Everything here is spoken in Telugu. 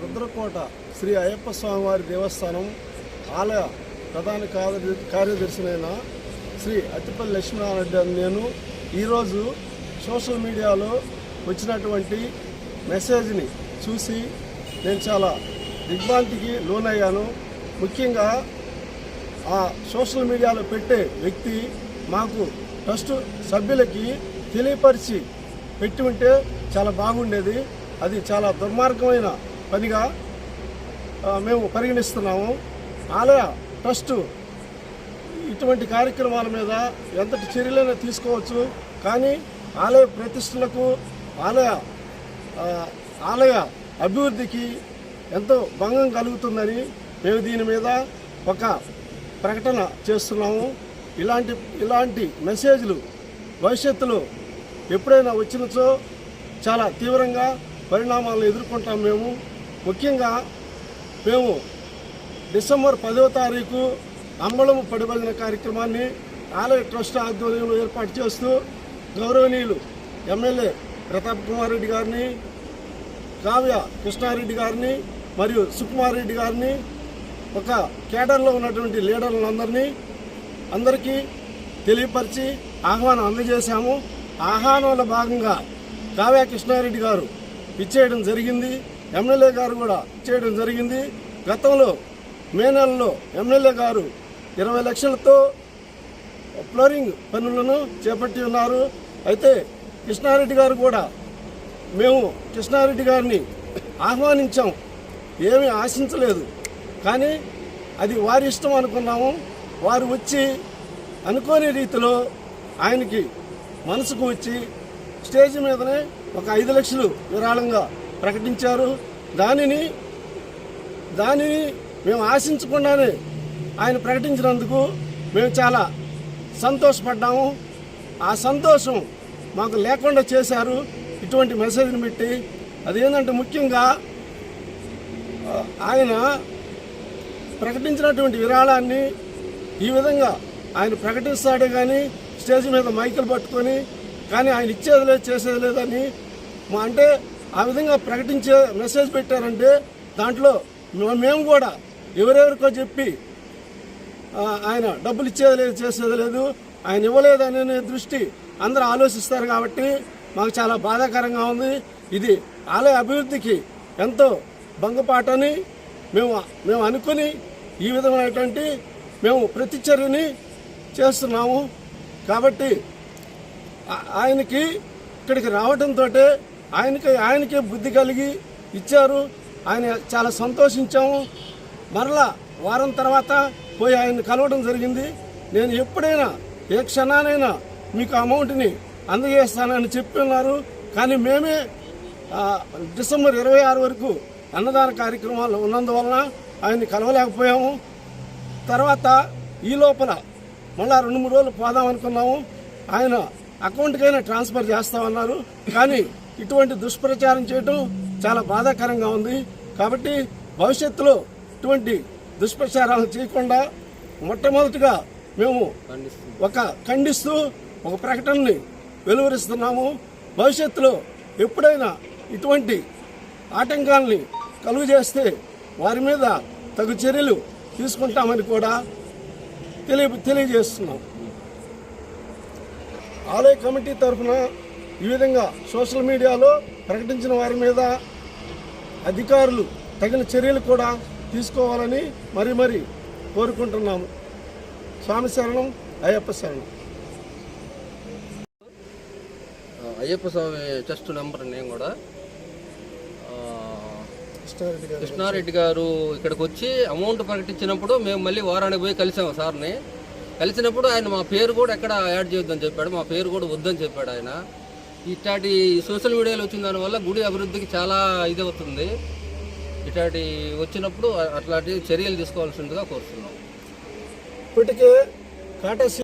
రుద్రకోట శ్రీ అయ్యప్ప స్వామివారి దేవస్థానం ఆలయ ప్రధాన కార్యదర్శినైన శ్రీ అత్తిపల్లి లక్ష్మీనారాయణ నేను ఈరోజు సోషల్ మీడియాలో వచ్చినటువంటి మెసేజ్ని చూసి నేను చాలా దిగ్భ్రాంతికి లోనయ్యాను. ముఖ్యంగా ఆ సోషల్ మీడియాలో పెట్టే వ్యక్తి మాకు ట్రస్ట్ సభ్యులకి తెలియపరిచి పెట్టి ఉంటే చాలా బాగుండేది. అది చాలా దుర్మార్గమైన పనిగా మేము పరిగణిస్తున్నాము. ఆలయ ట్రస్ట్ ఇటువంటి కార్యక్రమాల మీద ఎంతటి చర్యలైనా తీసుకోవచ్చు. కానీ ఆలయ ప్రతిష్టలకు ఆలయ ఆలయ అభివృద్ధికి ఎంతో భంగం కలుగుతుందని మేము దీని మీద ఒక ప్రకటన చేస్తున్నాము. ఇలాంటి ఇలాంటి మెసేజ్లు భవిష్యత్తులో ఎప్పుడైనా వచ్చినచో చాలా తీవ్రంగా పరిణామాలను ఎదుర్కొంటాం మేము. ముఖ్యంగా మేము డిసెంబర్ పదవ తారీఖు అంబళము పడిబడిన కార్యక్రమాన్ని ఆలయ ట్రస్ట్ ఆధ్వర్యంలో ఏర్పాటు చేస్తూ గౌరవనీయులు ఎమ్మెల్యే ప్రతాప్ కుమార్ రెడ్డి గారిని కావ్య కృష్ణారెడ్డి గారిని మరియు సుకుమార్ రెడ్డి గారిని ఒక కేడర్లో ఉన్నటువంటి లీడర్లందరినీ అందరికీ తెలియపరిచి ఆహ్వానం అందజేశాము. ఆహ్వానంలో భాగంగా కావ్య కృష్ణారెడ్డి గారు ఇచ్చేయడం జరిగింది. ఎమ్మెల్యే గారు కూడా చేయడం జరిగింది. గతంలో మే నెలలో ఎమ్మెల్యే గారు ఇరవై లక్షలతో ఫ్లోరింగ్ పనులను చేపట్టి ఉన్నారు. అయితే కృష్ణారెడ్డి గారు కూడా మేము కృష్ణారెడ్డి గారిని ఆహ్వానించాం. ఏమీ ఆశించలేదు. కానీ అది వారి ఇష్టం అనుకున్నాము. వారు వచ్చి అనుకోని రీతిలో ఆయనకి మనసుకు వచ్చి స్టేజ్ మీదనే ఒక ఐదు లక్షలు విరాళంగా ప్రకటించారు. దానిని దానిని మేము ఆశించకుండానే ఆయన ప్రకటించినందుకు మేము చాలా సంతోషపడ్డాము. ఆ సంతోషం మాకు లేకుండా చేశారు. ఇటువంటి మెసేజ్ని పెట్టి అదేంటంటే ముఖ్యంగా ఆయన ప్రకటించినటువంటి విరాళాన్ని ఈ విధంగా ఆయన ప్రకటిస్తాడే కానీ స్టేజ్ మీద మైకులు పట్టుకొని కానీ ఆయన ఇచ్చేది లేదు చేసేది లేదని మా అంటే ఆ విధంగా ప్రకటించే మెసేజ్ పెట్టారంటే దాంట్లో మేము కూడా ఎవరెవరికో చెప్పి ఆయన డబ్బులు ఇచ్చేది లేదు చేసేది లేదు ఆయన ఇవ్వలేదు అనే దృష్టి అందరూ ఆలోచిస్తారు కాబట్టి మాకు చాలా బాధాకరంగా ఉంది. ఇది ఆలయ అభివృద్ధికి ఎంతో భంగపాటని మేము మేము అనుకుని ఈ విధమైనటువంటి మేము ప్రతిచర్యని చేస్తున్నాము. కాబట్టి ఆయనకి ఇక్కడికి రావడంతో ఆయనకి ఆయనకే బుద్ధి కలిగి ఇచ్చారు. ఆయన చాలా సంతోషించాము. మరలా వారం తర్వాత పోయి ఆయన కలవడం జరిగింది. నేను ఎప్పుడైనా ఏ క్షణానైనా మీకు అమౌంట్ని అందజేస్తానని చెప్పి ఉన్నారు. కానీ మేమే డిసెంబర్ ఇరవై ఆరు వరకు అన్నదాన కార్యక్రమాలు ఉన్నందువలన ఆయన్ని కలవలేకపోయాము. తర్వాత ఈ లోపల మళ్ళా రెండు మూడు రోజులు పోదాం అనుకున్నాము. ఆయన అకౌంట్కైనా ట్రాన్స్ఫర్ చేస్తామన్నారు. కానీ ఇటువంటి దుష్ప్రచారం చేయడం చాలా బాధాకరంగా ఉంది. కాబట్టి భవిష్యత్తులో ఇటువంటి దుష్ప్రచారాలు చేయకుండా మొట్టమొదటిగా మేము ఒక ఖండిస్తూ ఒక ప్రకటనని వెలువరిస్తున్నాము. భవిష్యత్తులో ఎప్పుడైనా ఇటువంటి ఆటంకాల్ని కలుగు చేస్తే వారి మీద తగు చర్యలు తీసుకుంటామని కూడా తెలియ తెలియజేస్తున్నాం. ఆలయ కమిటీ తరఫున ఈ విధంగా సోషల్ మీడియాలో ప్రకటించిన వారి మీద అధికారులు తగిన చర్యలు కూడా తీసుకోవాలని మరి మరి కోరుకుంటున్నాము. స్వామి శరణం అయ్యప్ప శరణం. అయ్యప్ప స్వామి చెస్ట్ నెంబర్ నేను కూడా కృష్ణారెడ్డి గారు ఇక్కడికి వచ్చి అమౌంట్ ప్రకటించినప్పుడు మేము మళ్ళీ వారానికి పోయి కలిసాము సార్ని. కలిసినప్పుడు ఆయన మా పేరు కూడా ఎక్కడ యాడ్ చేయొద్దని చెప్పాడు మా పేరు కూడా వద్దని చెప్పాడు ఆయన. ఇట్లాంటి సోషల్ మీడియాలో వచ్చిన దానివల్ల గుడి అభివృద్ధికి చాలా ఇది అవుతుంది. ఇట్లాంటి వచ్చినప్పుడు అట్లాంటి చర్యలు తీసుకోవాల్సిందిగా కోరుతున్నాం. ఇప్పటికే కాటేసి